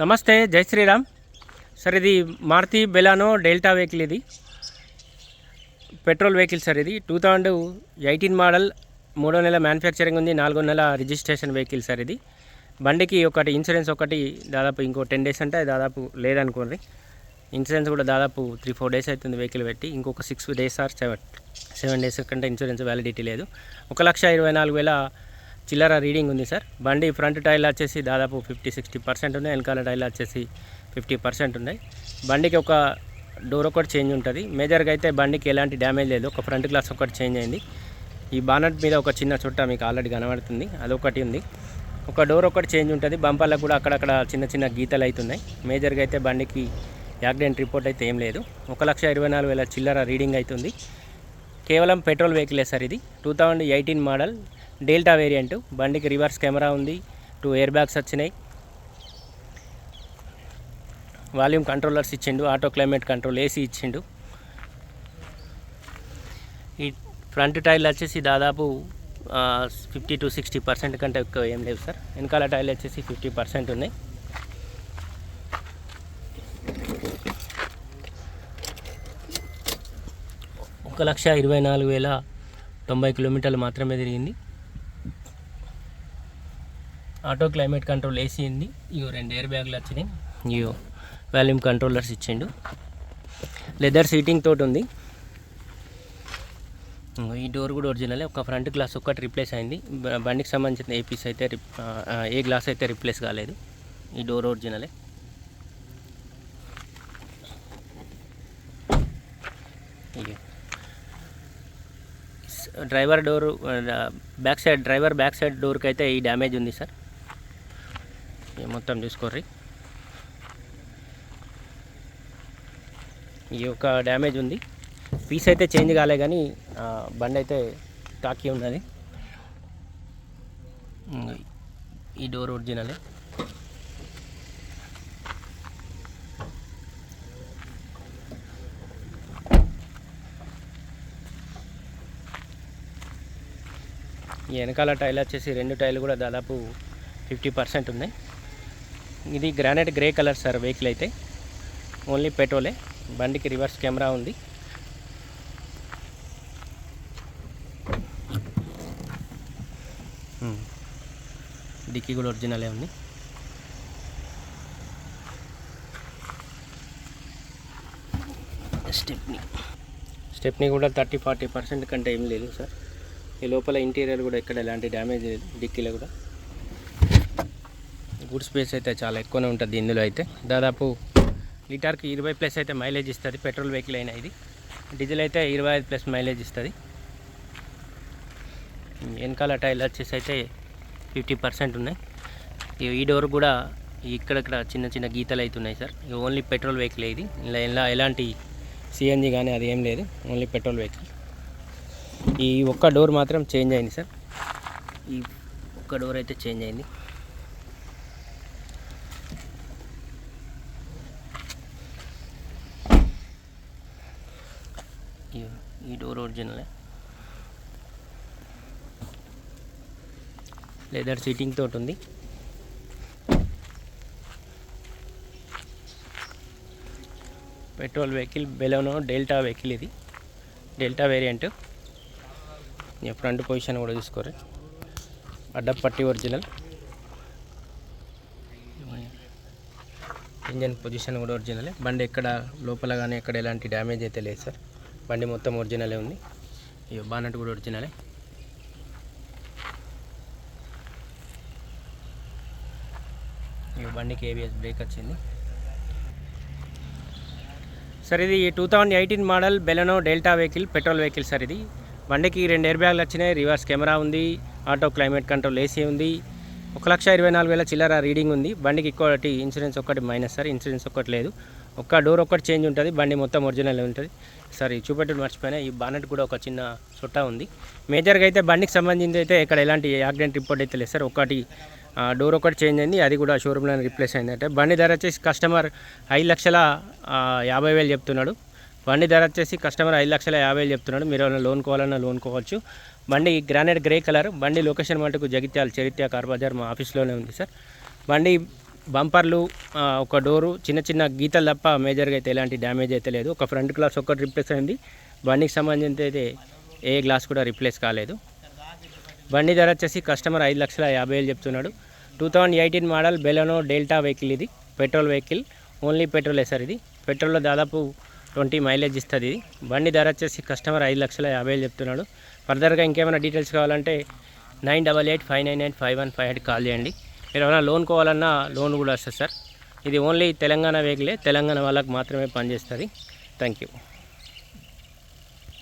నమస్తే జై శ్రీరామ్. సార్ ఇది మారుతి బెలానో డెల్టా వెహికల్ ఇది. పెట్రోల్ వెహికల్ సార్ ఇది. టూ థౌజండ్ ఎయిటీన్ మోడల్ మూడో నెల మ్యానుఫ్యాక్చరింగ్ ఉంది నాలుగో నెల రిజిస్ట్రేషన్ వెహికల్ సార్ ఇది. బండికి ఒకటి ఇన్సూరెన్స్ ఒకటి దాదాపు ఇంకో టెన్ డేస్ అంటే దాదాపు లేదనుకోండి. ఇన్సూరెన్స్ కూడా దాదాపు త్రీ ఫోర్ డేస్ అవుతుంది వెహికల్ పెట్టి. ఇంకొక six days or seven seven days కంటే ఇన్సూరెన్స్ వ్యాలిడిటీ లేదు. ఒక లక్ష ఇరవై నాలుగు వేల చిల్లర రీడింగ్ ఉంది సార్. బండి ఫ్రంట్ టైర్లు వచ్చేసి దాదాపు ఫిఫ్టీ సిక్స్టీ పర్సెంట్ ఉన్నాయి వెనకాల టైర్లు వచ్చేసి ఫిఫ్టీ పర్సెంట్ ఉన్నాయి. బండికి ఒక డోర్ ఒకటి చేంజ్ ఉంటుంది. మేజర్గా అయితే బండికి ఎలాంటి డ్యామేజ్ లేదు. ఒక ఫ్రంట్ గ్లాస్ ఒకటి చేంజ్ అయింది. ఈ బానట్ మీద ఒక చిన్న చుట్ట మీకు ఆల్రెడీ కనబడుతుంది. అదొకటి ఉంది. ఒక డోర్ ఒకటి చేంజ్ ఉంటుంది. బంపర్లకు కూడా అక్కడక్కడ చిన్న చిన్న గీతలు అవుతున్నాయి. మేజర్గా అయితే బండికి యాక్సిడెంట్ రిపోర్ట్ అయితే ఏం లేదు. ఒక లక్ష ఇరవై నాలుగు వేల చిల్లర రీడింగ్ అవుతుంది. కేవలం పెట్రోల్ వెహికలే సార్ ఇది. Two thousand eighteen model delta variant. బండికి రివర్స్ కెమెరా ఉంది. టూ ఎయిర్ బ్యాగ్స్ వచ్చినాయి. వాల్యూమ్ కంట్రోలర్స్ ఇచ్చిండు. ఆటో క్లైమేట్ కంట్రోల్ ఏసీ ఇచ్చిండు. ఈ ఫ్రంట్ టైర్లు వచ్చేసి దాదాపు ఫిఫ్టీ టు సిక్స్టీ పర్సెంట్ కంటే ఎక్కువ ఏం లేవు సార్. వెనకాల టైర్లు వచ్చేసి ఫిఫ్టీ పర్సెంట్ ఉన్నాయి. ఒక లక్ష ఇరవై నాలుగు వేల తొంభై కిలోమీటర్లు మాత్రమే తిరిగింది. ఆటో క్లైమేట్ కంట్రోల్ ఏసీ ఉంది. ఇగో రెండు ఎయిర్ బ్యాగ్లు వచ్చినాయి. ఇగో వాల్యూమ్ కంట్రోలర్స్ ఇచ్చిండు. లెదర్ సీటింగ్ తోటి ఉంది. ఈ డోర్ కూడా ఒరిజినలే. ఒక ఫ్రంట్ గ్లాస్ ఒక్కటి రిప్లేస్ అయింది. బండికి సంబంధించిన ఏ పీస్ అయితే రిప్- ఏ గ్లాస్ అయితే రిప్లేస్ కాలేదు. ఈ door ఒరిజినలే. Driver door back side driver back side డోర్కి అయితే ఈ డ్యామేజ్ ఉంది సార్. మొత్తం చూసుకోర్రి. ఈ యొక్క డ్యామేజ్ ఉంది. పీస్ అయితే చేంజ్ కాలే కానీ బండి అయితే తాకి ఉన్నది. ఈ డోర్ ఒరిజినలే. ఈ వెనకాల టైల్ వచ్చేసి రెండు టైర్లు కూడా దాదాపు ఫిఫ్టీ పర్సెంట్ ఉన్నాయి. ఇది granite grey colour sir vehicle అయితే. ఓన్లీ పెట్రోలే. బండికి రివర్స్ కెమెరా ఉంది. డిక్కీ కూడా ఒరిజినలే ఉంది. స్టెప్ని. స్టెప్నీ కూడా థర్టీ ఫార్టీ పర్సెంట్ కంటే ఏం లేదు సార్. ఈ లోపల ఇంటీరియర్ కూడా ఇక్కడ ఎలాంటి డ్యామేజ్ లేదు డిక్కీలో కూడా. గుడ్ స్పేస్ అయితే చాలా ఎక్కువనే ఉంటుంది ఇందులో అయితే. దాదాపు లీటర్కి ఇరవై ప్లస్ అయితే మైలేజ్ ఇస్తుంది పెట్రోల్ వెహికల్ అయినా ఇది. డీజిల్ అయితే ఇరవై ఐదు ప్లస్ మైలేజ్ ఇస్తుంది. వెనకాల టైర్లు వచ్చేసి అయితే ఫిఫ్టీ పర్సెంట్ ఉన్నాయి. ఈ- ఈ డోర్ కూడా ఇక్కడక్కడ చిన్న చిన్న గీతలు అవుతున్నాయి సార్. ఇది ఓన్లీ పెట్రోల్ వెహికల్ ఇది. ఇలా ఇలా ఎలాంటి సిఎన్జి కానీ అది ఏం లేదు. Only petrol vehicle. ఈ ఒక్క డోర్ మాత్రం చేంజ్ అయింది సార్. ఈ ఒక్క డోర్ అయితే చేంజ్ అయింది. ఈ- డోర్ ఒరిజినలే లెదర్ సీటింగ్ తోటి ఉంది. Petrol vehicle Baleno delta vehicle ఇది. డెల్టా వేరియంట్ ఫ్రంట్ పొజిషన్ కూడా చూసుకోరు అడ్డపట్టి ఒరిజినల్ ఇంజన్ పొజిషన్ కూడా ఒరిజినలే బండి ఎక్కడ లోపల కానీ ఎక్కడ ఎలాంటి డ్యామేజ్ అయితే లేదు సార్ బండి మొత్తం ఒరిజినలే ఉంది. ఇక బానట్ కూడా ఒరిజినలే. ఇక బండికి ఏబిఎస్ బ్రేక్ వచ్చింది. సార్ ఇది two thousand eighteen model Baleno delta vehicle petrol vehicle sir ఇది. బండికి రెండు ఎయిర్ బ్యాగ్లు వచ్చినాయి రివర్స్ కెమెరా ఉంది ఆటో క్లైమేట్ కంట్రోల్ ఏసీ ఉంది. ఒక లక్ష ఇరవై నాలుగు వేల చిల్లర రీడింగ్ ఉంది. బండికి ఇంకోటి ఇన్సూరెన్స్ ఒక్కటి మైనస్ సార్ ఇన్సూరెన్స్ ఒక్కటి లేదు. ఒక్క డోర్ ఒక్కటి చేంజ్ ఉంటుంది బండి మొత్తం ఒరిజినల్ ఉంటుంది. సార్ ఈ చూపెట్టడం మర్చిపోయినా ఈ బానెట్ కూడా ఒక చిన్న చుట్ట ఉంది. మేజర్గా అయితే బండికి సంబంధించి అయితే ఇక్కడ ఎలాంటి యాక్సిడెంట్ రిపోర్ట్ అయితే లేదు సార్. ఒకటి డోర్ ఒకటి చేంజ్ అయింది అది కూడా షోరూమ్లో రిప్లేస్ అయింది అంటే. బండి ధర వచ్చేసి కస్టమర్ ఐదు లక్షల యాభై వేలు చెప్తున్నాడు. బండి ధర వచ్చేసి కస్టమర్ ఐదు లక్షల యాభై వేలు చెప్తున్నాడు. మీరు ఏమైనా లోన్ కావాలన్నా లోన్ కోవచ్చు. బండి గ్రానైట్ గ్రే కలర్ బండి లొకేషన్ మటుకు జగిత్యాల చరిత్ర కార్ బజార్ మా ఆఫీస్లోనే ఉంది సార్. బండి బంపర్లు ఒక డోరు చిన్న చిన్న గీతలు తప్ప మేజర్గా అయితే ఎలాంటి డ్యామేజ్ అయితే లేదు. ఒక ఫ్రంట్ గ్లాస్ ఒక్కటి రిప్లేస్ అయింది. బండికి సంబంధించి అయితే ఏ గ్లాస్ కూడా రిప్లేస్ కాలేదు. బండి ధర వచ్చేసి కస్టమర్ ఐదు లక్షల యాభై వేలు చెప్తున్నాడు. Two thousand eighteen model Baleno delta vehicle ఇది. పెట్రోల్ వెహికల్ ఓన్లీ పెట్రోలే సార్ ఇది. పెట్రోల్లో దాదాపు ట్వంటీ మైలేజ్ ఇస్తుంది ఇది. బండి ధర వచ్చేసి కస్టమర్ ఐదు లక్షల యాభై వేలు చెప్తున్నాడు. ఫర్దర్గా ఇంకేమైనా డీటెయిల్స్ కావాలంటే nine double eight five nine nine five one five eight call చేయండి. మీరు ఏమైనా లోన్ కావాలన్నా లోన్ కూడా వస్తుంది సార్. ఇది ఓన్లీ తెలంగాణ వెహికలే తెలంగాణ వాళ్ళకి మాత్రమే పనిచేస్తుంది. Thank you.